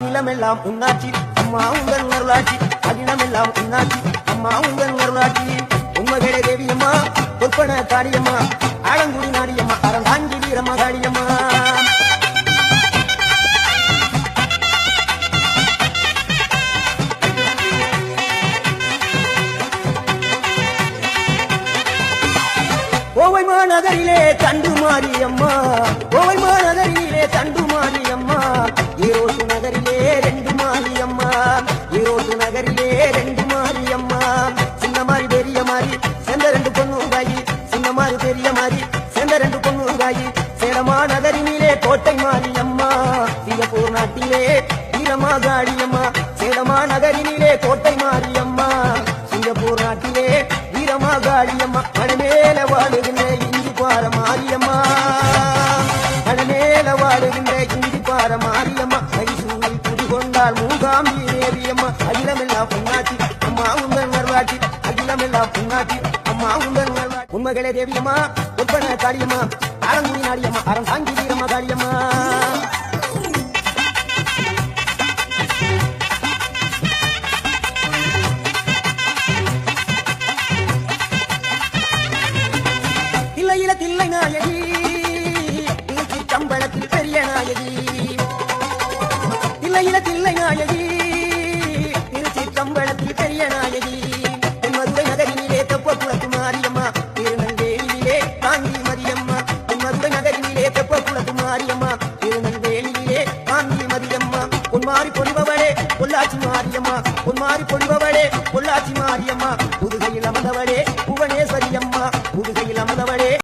நிலமெல்லாம் உன்னாட்சி அம்மா உங்கள் அருளாட்சி அகிலமெல்லாம் உன்னாட்சி அம்மா உங்கள் அருளாட்சி உண்மைகளே தேவியம்மா பொற்பன காரியம்மா ஆலங்குடி நாடியம்மா அறந்தாங்கி வீரம்மா காரியம்மா கோவை மாநகரிலே தண்டு மாரியம்மா கோவை மாநகரிலே தண்டு மாறி தாயி சேலமா நகரினிலே கோட்டை மாரியம்மா. சிங்கப்பூர் நாட்டிலே வீரமா காளியம்மா சேலமா நகரினிலே கோட்டை மாரியம்மா. சிங்கப்பூர் நாட்டிலே வீரமா காளியம்மா மனமேல வாழுகின்ற இஞ்சி பார மாரியம்மா. மனமேல வாழுகின்ற இஞ்சி பார மாரியம்மா. கைசூழி குடிகொண்டால் மூகாம்பி தேவியம்மா அகிலமெல்லாம் பொன்னாச்சி அம்மா உங்கள் நர்வாட்சி அகிலமெல்லாம் பொன்னாச்சி அம்மா உங்கள் உண்மைகளே தேவியம்மா ஒப்பன காளியம்மா ஆலங்குடி நாடியம்மா அறம் தாங்கி வீரம்மா தாடியம்மா தில்லையில தில்லை நாயகி. திருச்சி சம்பளத்தில் பெரிய நாயகி. தில்லையில தில்லை நாயகி. பொன்மாறி பொழிபவளே பொள்ளாச்சி மாரியம்மா. புதுகையில் அமர்ந்தவளே புவனேஸ்வரியம்மா. புதுகையில் அமர்ந்தவளே.